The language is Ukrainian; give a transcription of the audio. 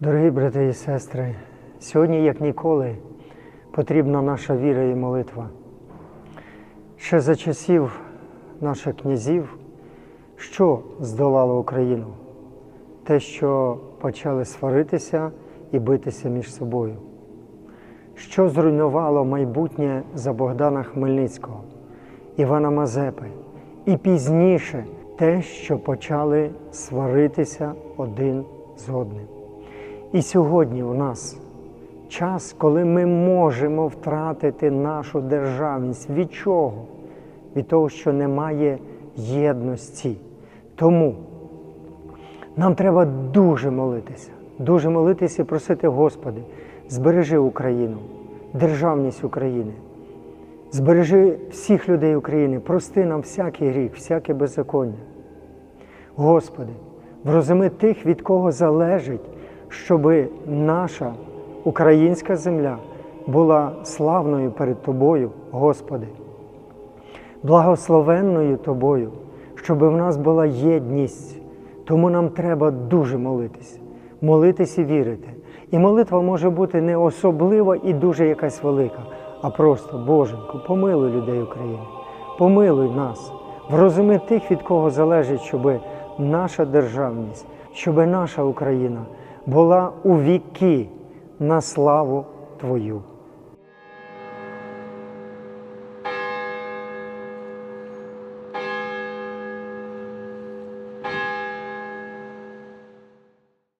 Дорогі брати і сестри, сьогодні, як ніколи, потрібна наша віра і молитва. Ще за часів наших князів, що здолало Україну? Те, що почали сваритися і битися між собою. Що зруйнувало майбутнє за Богдана Хмельницького, Івана Мазепи, і пізніше те, що почали сваритися один з одним. І сьогодні у нас час, коли ми можемо втратити нашу державність. Від чого? Від того, що немає єдності. Тому нам треба дуже молитися, дуже молитися і просити, Господи, збережи Україну, державність України, збережи всіх людей України, прости нам всякий гріх, всяке беззаконня. Господи, врозуми тих, від кого залежить, щоб наша українська земля була славною перед Тобою, Господи, благословенною Тобою, щоб в нас була єдність. Тому нам треба дуже молитись, молитись і вірити. І молитва може бути не особлива і дуже якась велика, а просто Боженьку, помилуй людей України, помилуй нас, врозуми тих, від кого залежить, щоб наша державність, щоб наша Україна була у віки на славу Твою.